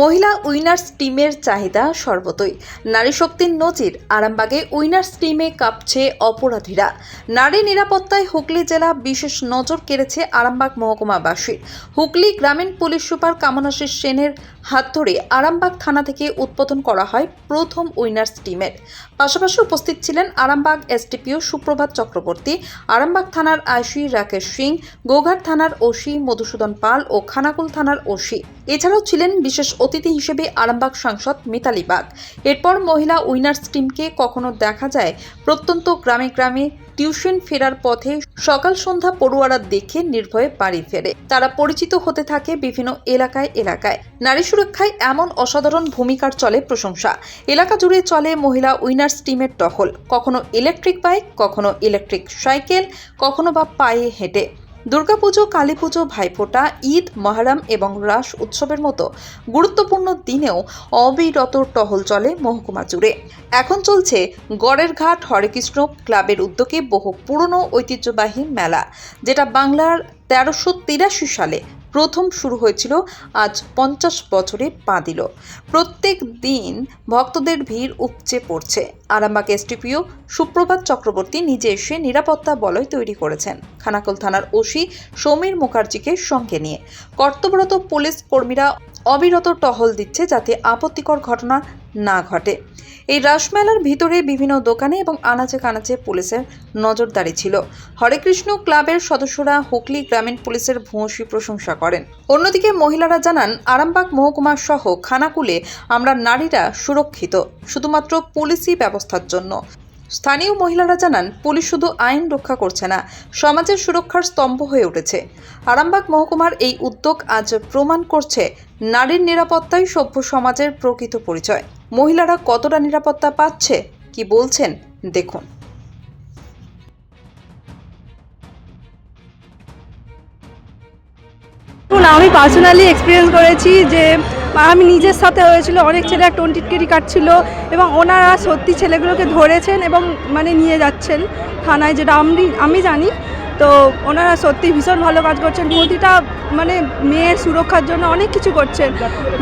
মহিলা উইনার্স টিমের চাহিদা সর্বতই। নারী শক্তির নজির, আরামবাগে উইনার্স টিমে কাঁপছে অপরাধীরা। নারী নিরাপত্তায় হুগলি জেলা বিশেষ নজর কেড়েছে আরামবাগ মহকুমাবাসীর হুগলি গ্রামীণ পুলিশ সুপার কামনাশীষ সেনের হাত ধরে আরামবাগ থানা থেকে উদ্বোধন করা হয় প্রথম উইনার্স টিমের। পাশাপাশি উপস্থিত ছিলেন আরামবাগ এসডিপিও সুপ্রভাত চক্রবর্তী, আরামবাগ থানার আইসি রাকেশ সিং, গোঘাট থানার ওসি মধুসূদন পাল ও খানাকুল থানার ওসি। এছাড়াও ছিলেন বিশেষ অতিথি হিসেবে আরামবাগ সাংসদ মিতালি বাগ। এরপর মহিলা উইনার্স টিমকে কখনো দেখা যায় প্রত্যন্ত গ্রামে গ্রামে টিউশন ফেরার পথে সকাল সন্ধ্যা পড়ুয়ারা দেখে নির্ভয়ে বাড়ি ফেরে। তারা পরিচিত হতে থাকে বিভিন্ন এলাকায় এলাকায়। নারী সুরক্ষায় এমন অসাধারণ ভূমিকার চলে প্রশংসা। এলাকা জুড়ে চলে মহিলা উইনার্স টিমের টহল। কখনো ইলেকট্রিক বাইক কখনো ইলেকট্রিক সাইকেল কখনো বা পায়ে হেঁটে। দুর্গাপুজো, কালীপুজো, ভাইফোঁটা, ঈদ, মহারাম এবং রাস উৎসবের মতো গুরুত্বপূর্ণ দিনেও অবিরত টহল চলে মহকুমা জুড়ে। এখন চলছে গড়ের ঘাট, হরেকৃষ্ণ ক্লাবের উদ্যোগে বহু পুরনো ঐতিহ্যবাহী মেলা, যেটা বাংলার তেরোশো সালে প্রথম শুরু হয়েছিল আজ পঞ্চাশ বছরে পা দিল। প্রত্যেক দিন ভক্তদের ভিড় উপচে পড়ছে। আরামবাগ এসটিপিও সুপ্রভাত চক্রবর্তী নিজে এসে নিরাপত্তা বলয় তৈরি করেছেন। খানাকল থানার ওসি সমীর মুখার্জিকে সঙ্গে নিয়ে। কর্তব্যরত পুলিশ কর্মীরা অবিরত টহল দিচ্ছে যাতে আপত্তিকর ঘটনা না ঘটে। এই রাসমেলার ভিতরে বিভিন্ন দোকানে এবং আনাচে কানাচে পুলিশের নজরদারি ছিল। হরেকৃষ্ণ ক্লাবের সদস্যরা হুগলি গ্রামীণ পুলিশের ভূয়সী প্রশংসা করেন। অন্যদিকে মহিলারা জানান, আরামবাগ মহকুমা সহ খানাকুলে আমরা নারীরা সুরক্ষিত, শুধুমাত্র পুলিশি ব্যবস্থার জন্য। স্থানীয় মহিলারা জানান, পুলিশ শুধু আইন রক্ষা করছে না, সমাজের সুরক্ষার স্তম্ভ হয়ে উঠেছে। আরামবাগ মহকুমার এই উদ্যোগ আজ প্রমাণ করছে নারীর নিরাপত্তাই সভ্য সমাজের প্রকৃত পরিচয়। মহিলারা কতটা নিরাপত্তা পাচ্ছে, কি বলছেন, দেখুন। আমি পার্সোনালি এক্সপিরিয়েন্স করেছি যে আমি নিজের সাথে হয়েছিল অনেক ছেলেরা টোয়েন্টি কেটি কাটছিল এবং ওনারা সত্যি ছেলেগুলোকে ধরেছেন এবং মানে নিয়ে যাচ্ছেন থানায় যেটা আমি আমি জানি। তো ওনারা সত্যি ভীষণ ভালো কাজ করছেন। প্রতিটা মানে মেয়ের সুরক্ষার জন্য অনেক কিছু করছেন।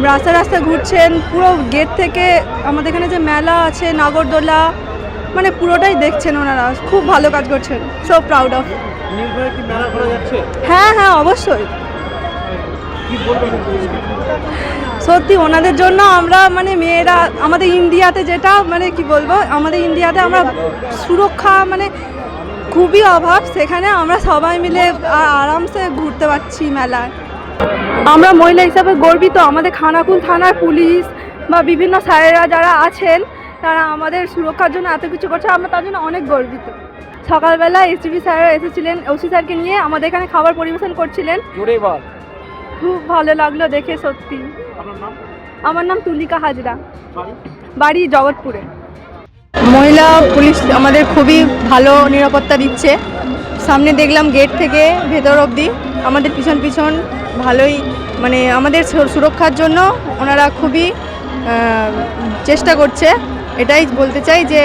রাস্তা রাস্তা ঘুরছেন পুরো গেট থেকে আমাদের এখানে যে মেলা আছে নাগরদোলা মানে পুরোটাই দেখছেন ওনারা। খুব ভালো কাজ করছেন। সো প্রাউড অফ হ্যাঁ হ্যাঁ অবশ্যই? সত্যি ওনাদের জন্য আমরা মানে মেয়েরা আমাদের ইন্ডিয়াতে যেটা মানে কি বলব আমাদের ইন্ডিয়াতে আমরা সুরক্ষা মানে খুবই অভাব সেখানে আমরা সবাই মিলে আরামসে ঘুরতে পারছি মেলায়। আমরা মহিলা হিসাবে গর্বিত আমাদের খানাকুল থানার পুলিশ বা বিভিন্ন স্যারেরা যারা আছেন তারা আমাদের সুরক্ষার জন্য এত কিছু করছে আমরা তার জন্য অনেক গর্বিত। সকালবেলা এসটিভি স্যাররা এসেছিলেন ওসি স্যারকে নিয়ে আমাদের এখানে খাবার পরিবেশন করছিলেন। খুব ভালো লাগল দেখে সত্যি। আমার নাম তুলিকা হাজরা। বাড়ি? জগৎপুরে। মহিলা পুলিশ আমাদের খুবই ভালো নিরাপত্তা দিচ্ছে। সামনে দেখলাম গেট থেকে ভেতর অবধি আমাদের পিছন পিছন ভালোই মানে আমাদের সুরক্ষার জন্য ওনারা খুবই চেষ্টা করছে। এটাই বলতে চাই যে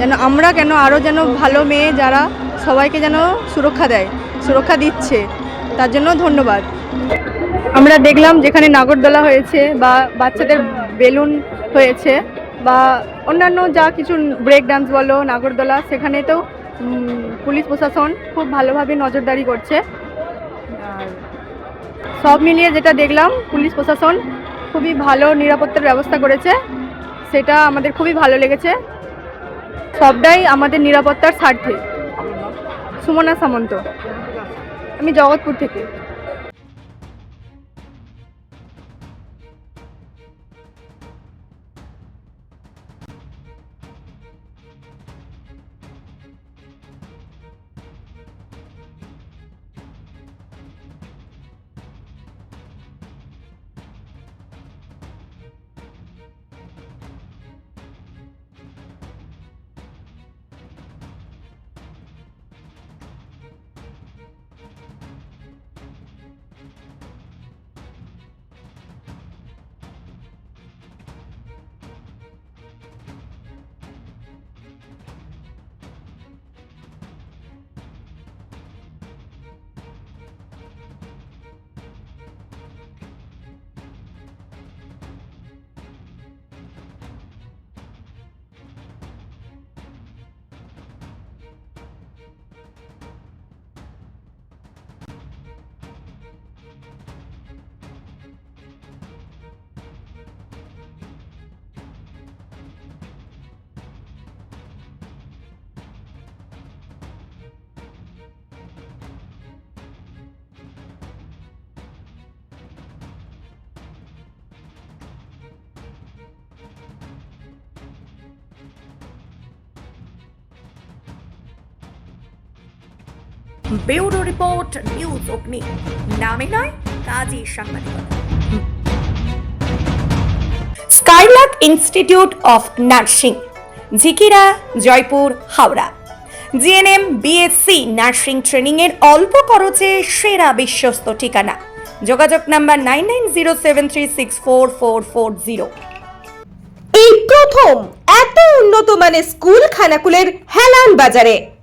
যেন আমরা কেন আরও যেন ভালো মেয়ে যারা সবাইকে যেন সুরক্ষা দেয় সুরক্ষা দিচ্ছে তার জন্য ধন্যবাদ। আমরা দেখলাম যেখানে নাগরদোলা হয়েছে বা বাচ্চাদের বেলুন হয়েছে বা অন্যান্য যা কিছু ব্রেক ডান্স বলো, নাগরদোলা, সেখানে তো পুলিশ প্রশাসন খুব ভালোভাবে নজরদারি করছে। আর সব মিলিয়ে যেটা দেখলাম, পুলিশ প্রশাসন খুবই ভালো নিরাপত্তার ব্যবস্থা করেছে। সেটা আমাদের খুবই ভালো লেগেছে। সবটাই আমাদের নিরাপত্তার স্বার্থে। সুমনা সামন্ত। আমি জগৎপুর থেকে। ব্যুরো রিপোর্ট, নিউজ অগ্নি। নামে নয়, কাজী সাংবাদিকতা। Skylark institute of nursing, Jhikira, Joypur, Howrah. GNM, BSc nursing training এর অল্প খরচে সেরা বিশ্বস্ত ঠিকানা। যোগাযোগ number nine nine zero seven three six four four four zero. এই প্রথম এত উন্নত মানের স্কুল খানাকুলের হেলান বাজারে।